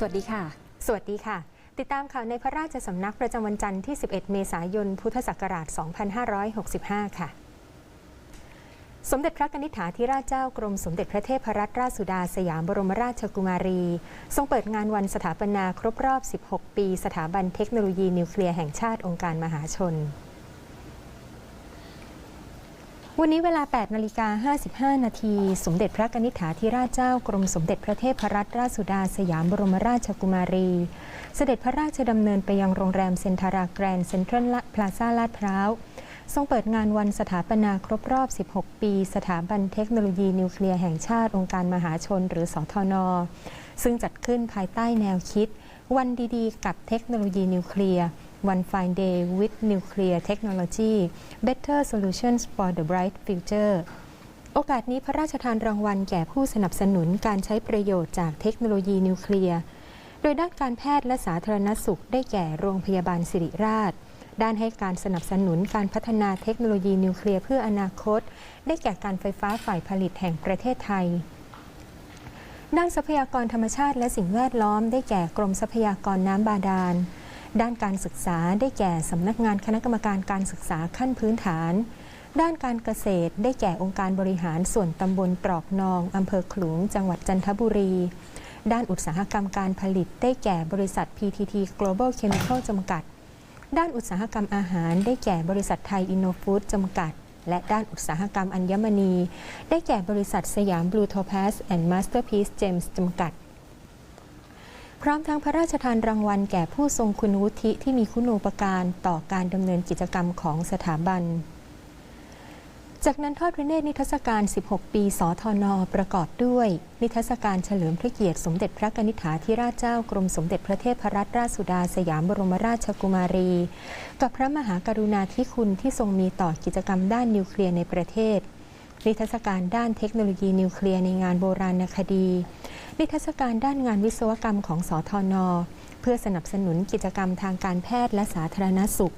สวัสดีค่ะ สวัสดีค่ะ ติดตามข่าวในพระราชสำนักประจำวันจันทร์ที่ 11 เมษายน พุทธศักราช 2565 ค่ะ สมเด็จพระนิษฐาธิราชเจ้ากรมสมเด็จพระเทพรัตนราชสุดาสยามบรมราชกุมารี ทรงเปิดงานวันสถาปนาครบรอบ 16 ปี สถาบันเทคโนโลยีนิวเคลียร์แห่งชาติองค์การมหาชน วันนี้เวลา 8 นาฬิกา 55 นาที สมเด็จพระนิษฐาธิราชเจ้ากรมสมเด็จพระเทพรัตนราชสุดาสยามบรมราชกุมารี เสด็จพระราชดำเนินไปยังโรงแรมเซ็นทาราแกรนด์เซ็นทรัลพลาซาลาดพร้าว ทรงเปิดงานวันสถาปนาครบรอบ 16 ปี สถาบันเทคโนโลยีนิวเคลียร์แห่งชาติองค์การมหาชน หรือสทน ซึ่งจัดขึ้นภายใต้แนวคิด วันดีๆ กับเทคโนโลยีนิวเคลียร์ One Fine Day with Nuclear Technology Better Solutions for the Bright Future โอกาสนี้พระราชทานรางวัลแก่ผู้สนับสนุนการใช้ประโยชน์จากเทคโนโลยีนิวเคลียร์ โดยด้านการแพทย์และสาธารณสุขได้แก่โรงพยาบาลสิริราช ด้านให้การสนับสนุนการพัฒนาเทคโนโลยีนิวเคลียร์เพื่ออนาคต ได้แก่การไฟฟ้าฝ่ายผลิตแห่งประเทศไทย ด้านทรัพยากรธรรมชาติและสิ่งแวดล้อม ได้แก่กรมทรัพยากรน้ำบาดาล ด้านการศึกษาได้แก่สำนักงานคณะกรรมการการศึกษาขั้นพื้นฐาน ด้านการเกษตรได้แก่องค์การบริหารส่วนตำบลตรอกนองอำเภอขลุง จังหวัดจันทบุรี ด้านอุตสาหกรรมการผลิต ได้แก่บริษัท PTT Global Chemical จำกัด ด้านอุตสาหกรรมอาหาร ได้แก่บริษัทไทยอินโนฟู้ดจำกัด และด้านอุตสาหกรรมอัญมณี ได้แก่บริษัทสยามบลูโทพสแอนด์มาสเตอร์พีซเจมส์จำกัด ร้อมทั้งพระราชทานรางวัลแก่ผู้ทรงคุณวุฒิที่มีคุณูปการต่อการดำเนินกิจกรรมของสถาบัน จากนั้นทอดพระเนตรนิทรรศการ 16 ปี สทน ประกอบด้วย นิทรรศการเฉลิมพระเกียรติสมเด็จพระนิษฐาธิราชเจ้ากรมสมเด็จพระเทพรัตนราชสุดาสยามบรมราชกุมารี กับพระมหากรุณาธิคุณที่ทรงมีต่อกิจกรรมด้านนิวเคลียร์ในประเทศ นิทรรศการด้านเทคโนโลยีนิวเคลียร์ในงานโบราณคดี นิทรรศการด้านงานวิศวกรรมของสทนเพื่อสนับสนุนกิจกรรมทางการแพทย์และสาธารณสุข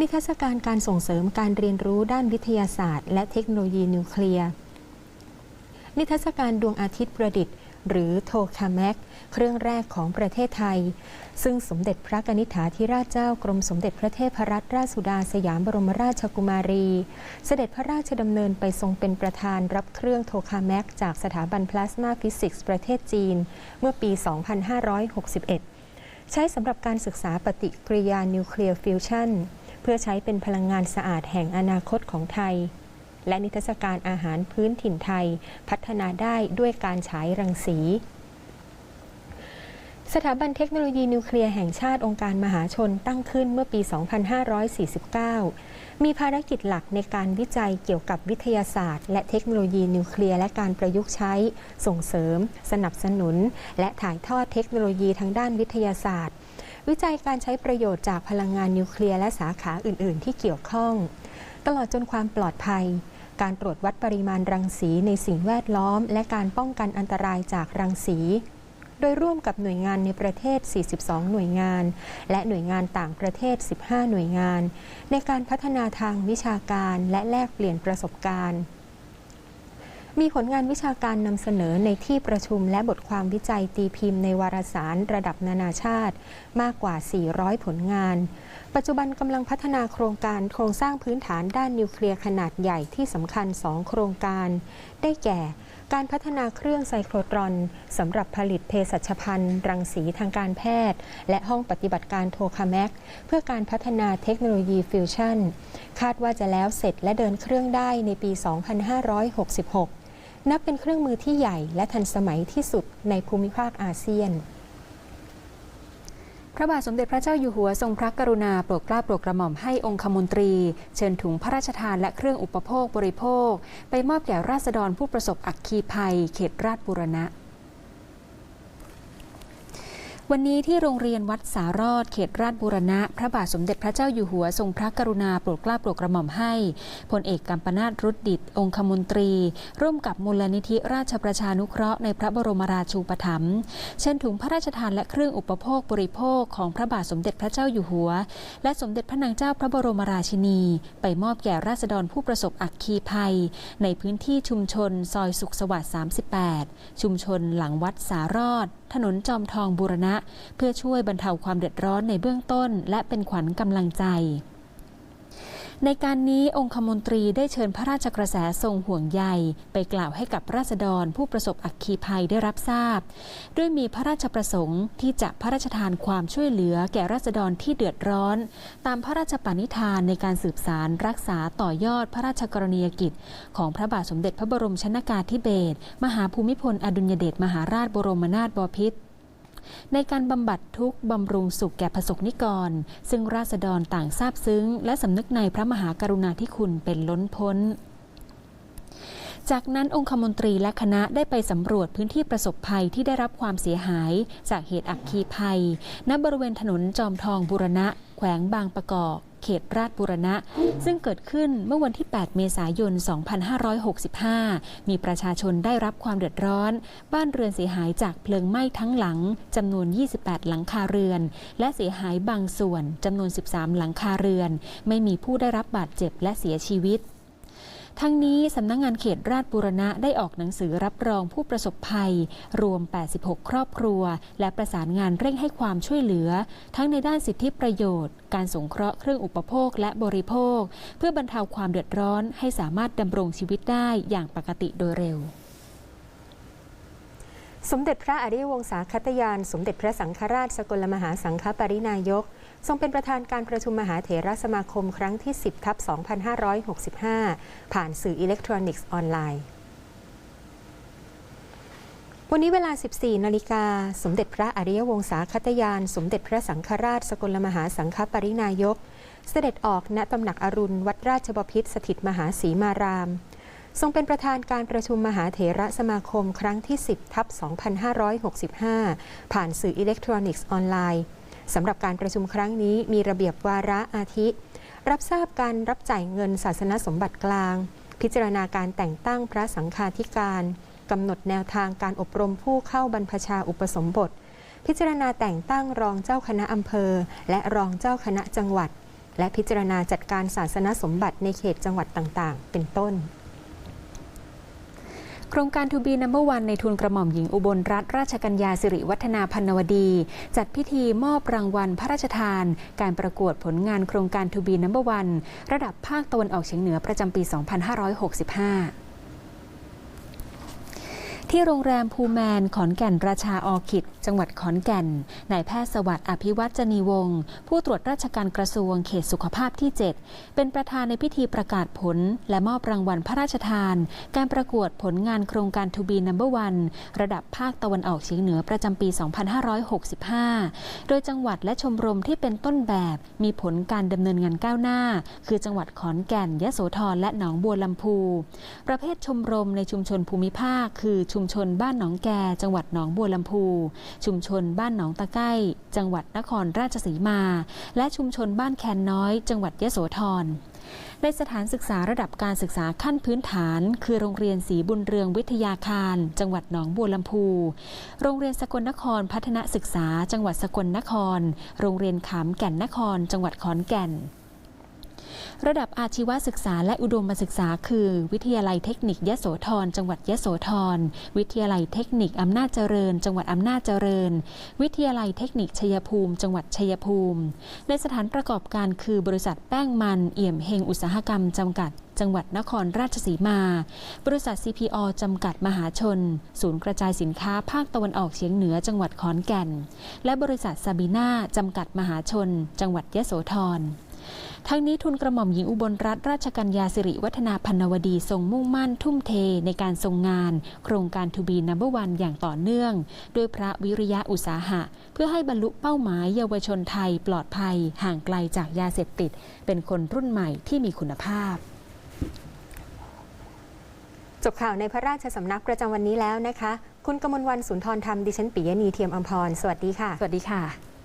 นิทรรศการการส่งเสริมการเรียนรู้ด้านวิทยาศาสตร์ และเทคโนโลยีนิวเคลียร์ นิทรรศการดวงอาทิตย์ประดิษฐ์ หรือโทคาแมกเครื่องแรกของประเทศไทย ซึ่งสมเด็จพระนิษฐาธิราชเจ้ากรมสมเด็จพระเทพรัตนราชสุดาสยามบรมราชกุมารี เสด็จพระราชดำเนินไปทรงเป็นประธานรับเครื่องโทคาแมกจากสถาบันพลาสมาฟิสิกส์ประเทศจีน เมื่อปี 2561 ใช้สำหรับการศึกษาปฏิกิริยานิวเคลียร์ฟิวชันเพื่อใช้เป็นพลังงานสะอาดแห่งอนาคตของไทย และนิทรรศการอาหารพื้นถิ่นไทย พัฒนาได้ด้วยการฉายรังสีสถาบันเทคโนโลยีนิวเคลียร์แห่งชาติองค์การมหาชนตั้งขึ้นเมื่อปี 2549 มีภารกิจหลักในการวิจัยเกี่ยวกับวิทยาศาสตร์ และเทคโนโลยีนิวเคลียร์และการประยุกต์ใช้ ส่งเสริม สนับสนุน และถ่ายทอดเทคโนโลยีทางด้านวิทยาศาสตร์ วิจัยการใช้ประโยชน์จากพลังงานนิวเคลียร์และสาขาอื่น ๆ ที่เกี่ยวข้อง ตลอดจนความปลอดภัย การตรวจวัดปริมาณรังสีในสิ่งแวดล้อม และการป้องกันอันตรายจากรังสี โดยร่วมกับหน่วยงานในประเทศ 42 หน่วยงาน และหน่วยงานต่างประเทศ 15 หน่วยงาน ในการพัฒนาทางวิชาการและแลกเปลี่ยนประสบการณ์ มีผลงานวิชาการนำเสนอในที่ประชุมและบทความวิจัยตีพิมพ์ในวารสารระดับนานาชาติ มากกว่า 400 ผลงาน ปัจจุบันกำลังพัฒนาโครงการโครงสร้างพื้นฐานด้านนิวเคลียร์ขนาดใหญ่ที่สำคัญ 2 โครงการ ได้แก่การพัฒนาเครื่องไซโครตรอนสำหรับผลิตเภสัชภัณฑ์ รังสีทางการแพทย์ และห้องปฏิบัติการโทคาแมกเพื่อการพัฒนาเทคโนโลยีฟิวชั่น คาดว่าจะแล้วเสร็จและเดินเครื่องได้ในปี 2566 นับเป็นเครื่องมือที่ใหญ่และทันสมัยที่สุดในภูมิภาคอาเซียน พระบาทสมเด็จพระเจ้าอยู่หัวทรงพระกรุณาโปรดเกล้าโปรดกระหม่อมให้องคมนตรี เชิญถุงพระราชทานและเครื่องอุปโภคบริโภค ไปมอบแก่ราษฎรผู้ประสบอักคีภัย เขตราชบุรณะ วันนี้ที่โรงเรียนวัดสารอดเขตราชบูรณะ พระบาทสมเด็จพระเจ้าอยู่หัวทรงพระกรุณาโปรดเกล้าโปรดกระหม่อมให้พลเอกกัมปนาตรุดดิต องคมนตรี ร่วมกับมูลนิธิราชประชานุเคราะห์ในพระบรมราชูปถัมภ์เช่นถุงพระราชทานและเครื่องอุปโภคบริโภคของพระบาทสมเด็จพระเจ้าอยู่หัว และสมเด็จพระนางเจ้าพระบรมราชินี ไปมอบแก่ราษฎรผู้ประสบอัคคีภัย ในพื้นที่ชุมชนซอยสุขสวัสดิ์38 ชุมชนหลังวัดสารอดถนนจอมทองบูรณะ เพื่อช่วยบรรเทาความเดือดร้อนในเบื้องต้น และเป็นขวัญกำลังใจ ในการนี้องคมนตรีได้เชิญพระราชกระแสทรงห่วงใยไปกล่าวให้กับราษฎรผู้ประสบอัคคีภัยได้รับทราบ ด้วยมีพระราชประสงค์ที่จะพระราชทานความช่วยเหลือแก่ราษฎรที่เดือดร้อน ตามพระราชปณิธานในการสืบสารรักษาต่อยอดพระราชกรณียกิจ ของพระบาทสมเด็จพระบรมชนากาธิเบศรมหาภูมิพลอดุลยเดชมหาราชบรมนาถบพิตร ในการบำบัดทุกบำรุงสุขแก่ประสบนิกร ซึ่งราษฎรต่างทราบซึ้ง และสำนึกในพระมหากรุณาธิคุณเป็นล้นพ้น จากนั้นองคมนตรีและคณะได้ไปสำรวจพื้นที่ประสบภัยที่ได้รับความเสียหาย จากเหตุอัคคีภัย ณ บริเวณถนนจอมทองบุรณะ แขวงบางประกอบเขตราชบุรณะ ซึ่งเกิดขึ้นเมื่อวันที่ 8 เมษายน 2565 มีประชาชนได้รับความเดือดร้อน บ้านเรือนเสียหายจากเพลิงไหม้ทั้งหลังจำนวน 28 หลังคาเรือน และเสียหายบางส่วนจำนวน 13 หลังคาเรือน ไม่มีผู้ได้รับบาดเจ็บและเสียชีวิต ทั้งนี้สำนักงงานเขตราชบุรณะได้ออกหนังสือรับรองผู้ประสบภัย รวม 86 ครอบครัว และประสานงานเร่งให้ความช่วยเหลือ ทั้งในด้านสิทธิประโยชน์ การสงเคราะห์เครื่องอุปโภคและบริโภค เพื่อบรรเทาความเดือดร้อนให้สามารถดำรงชีวิตได้อย่างปกติโดยเร็วสมเด็จพระอริยวงศาคตยาน สมเด็จพระสังฆราชสกลมหาสังฆปรินายก ทรงเป็นประธานการประชุมมหาเถรสมาคมครั้งที่ 10ทับ2565 ผ่านสื่ออิเล็กทรอนิกส์ออนไลน์วันนี้เวลา 14 นาฬิกา สมเด็จพระอริยวงศาคตยาน สมเด็จพระสังฆราช สกลมหาสังฆปรินายก เสด็จออกณตำหนักอรุณ วัดราชบพิตรสถิตมหาศรีมาราม ทรงเป็นประธานการประชุมมหาเถระสมาคมครั้งที่ 10ทับ2565 ผ่านสื่ออิเล็กทรอนิกส์ออนไลน์ สำหรับการประชุมครั้งนี้มีระเบียบวาระอาทิ รับทราบการรับจ่ายเงินศาสนสมบัติกลาง พิจารณาการแต่งตั้งพระสังฆาธิการกำหนดแนวทางการอบรมผู้เข้าบรรพชาอุปสมบท พิจารณาแต่งตั้งรองเจ้าคณะอำเภอ และรองเจ้าคณะจังหวัด และพิจารณาจัดการศาสนสมบัติในเขตจังหวัดต่างๆ เป็นต้น โครงการทูบีนัมเบอร์วันในทุนกระหม่อมหญิงอุบลรัตนราชกัญญาสิริวัฒนาพันนวดี จัดพิธีมอบรางวัลพระราชทาน การประกวดผลงานโครงการทูบีนัมเบอร์วันระดับภาคตะวันออกเฉียงเหนือประจำปี 2565 ที่โรงแรมภูแมนขอนแก่นราชาออคิด จังหวัดขอนแก่นนายแพทย์สวัสดิ์อภิวัจนีวงศ์ผู้ตรวจราชการกระทรวงเขตสุขภาพที่ 7 เป็นประธานในพิธีประกาศผล และมอบรางวัลพระราชทาน การประกวดผลงานโครงการทูบีนัมเบอร์วันระดับภาคตะวันออกเฉียงเหนือประจำปี 2565 โดยจังหวัดและชมรมที่เป็นต้นแบบมีผลการดำเนินงานก้าวหน้า คือจังหวัดขอนแก่นยะโสธรและหนองบัวลำพู ประเภทชมรมในชุมชนภูมิภาค คือชุมชนบ้านหนองแก จังหวัดหนองบัวลำพู ชุมชนบ้านหนองตะไก้ จังหวัดนครราชสีมา และชุมชนบ้านแคนน้อย จังหวัดยโสธรในสถานศึกษาระดับการศึกษาขั้นพื้นฐาน คือโรงเรียนศรีบุญเรืองวิทยาคาร จังหวัดหนองบัวลำพู โรงเรียนสกลนครพัฒนศึกษา จังหวัดสกลนคร โรงเรียนขามแก่นนคร จังหวัดขอนแก่น ระดับอาชีวศึกษาและอุดมศึกษา คือ วิทยาลัยเทคนิคยโสธรจังหวัดยโสธร วิทยาลัยเทคนิคอำนาจเจริญ จังหวัดอำนาจเจริญ วิทยาลัยเทคนิคชัยภูมิ จังหวัดชัยภูมิ ในสถานประกอบการคือบริษัทแป้งมันเอี่ยมเฮงอุตสาหกรรมจำกัดจังหวัดนครราชสีมา บริษัท CPO จำกัดมหาชน ศูนย์กระจายสินค้าภาคตะวันออกเฉียงเหนือจังหวัดขอนแก่น และบริษัทซาบีนาจำกัดมหาชน จังหวัดยโสธร ทั้งนี้ทุนกระหม่อมหญิงอุบลรัตนราชกัญญาสิริวัฒนาพันนวดีทรงมุ่งมั่นทุ่มเทในการทรงงาน โครงการทูบีนัมเบอร์วันอย่างต่อเนื่อง ด้วยพระวิริยะอุตสาหะ เพื่อให้บรรลุเป้าหมายเยาวชนไทยปลอดภัย ห่างไกลจากยาเสพติด เป็นคนรุ่นใหม่ที่มีคุณภาพจบข่าวในพระราชสำนักประจำวันนี้แล้วนะคะ คุณกมลวันสุนทรธรรมดิฉันปิยณีเทียมอมพร สวัสดีค่ะ สวัสดีค่ะ